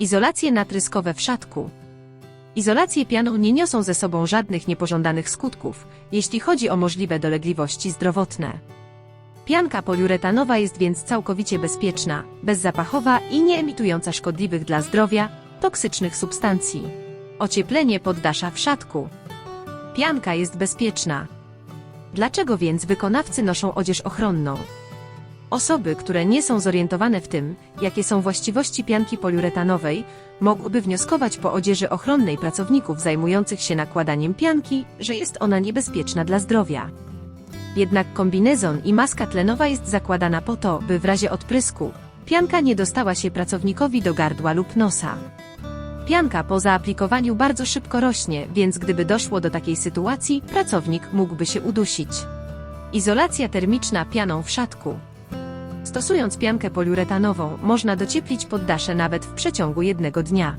Izolacje natryskowe w szatku. Izolacje pianą nie niosą ze sobą żadnych niepożądanych skutków, jeśli chodzi o możliwe dolegliwości zdrowotne. Pianka poliuretanowa jest więc całkowicie bezpieczna, bezzapachowa i nie emitująca szkodliwych dla zdrowia, toksycznych substancji. Ocieplenie poddasza w szatku. Pianka jest bezpieczna. Dlaczego więc wykonawcy noszą odzież ochronną? Osoby, które nie są zorientowane w tym, jakie są właściwości pianki poliuretanowej, mogłyby wnioskować po odzieży ochronnej pracowników zajmujących się nakładaniem pianki, że jest ona niebezpieczna dla zdrowia. Jednak kombinezon i maska tlenowa jest zakładana po to, by w razie odprysku pianka nie dostała się pracownikowi do gardła lub nosa. Pianka po zaaplikowaniu bardzo szybko rośnie, więc gdyby doszło do takiej sytuacji, pracownik mógłby się udusić. Izolacja termiczna pianą w szatku. Stosując piankę poliuretanową, można docieplić poddasze nawet w przeciągu jednego dnia.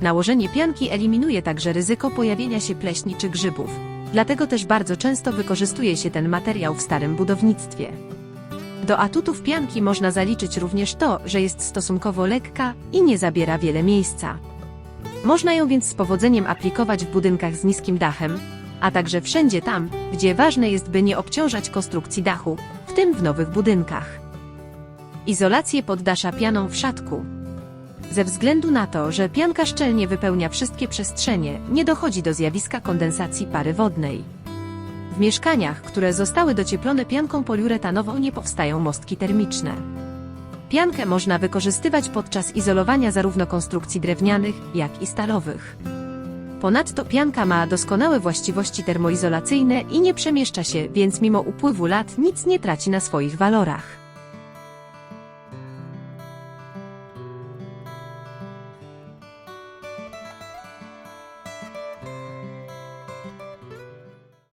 Nałożenie pianki eliminuje także ryzyko pojawienia się pleśni czy grzybów. Dlatego też bardzo często wykorzystuje się ten materiał w starym budownictwie. Do atutów pianki można zaliczyć również to, że jest stosunkowo lekka i nie zabiera wiele miejsca. Można ją więc z powodzeniem aplikować w budynkach z niskim dachem, a także wszędzie tam, gdzie ważne jest, by nie obciążać konstrukcji dachu, w tym w nowych budynkach. Izolację poddasza pianą w szatku. Ze względu na to, że pianka szczelnie wypełnia wszystkie przestrzenie, nie dochodzi do zjawiska kondensacji pary wodnej. W mieszkaniach, które zostały docieplone pianką poliuretanową nie powstają mostki termiczne. Piankę można wykorzystywać podczas izolowania zarówno konstrukcji drewnianych, jak i stalowych. Ponadto pianka ma doskonałe właściwości termoizolacyjne i nie przemieszcza się, więc mimo upływu lat nic nie traci na swoich walorach.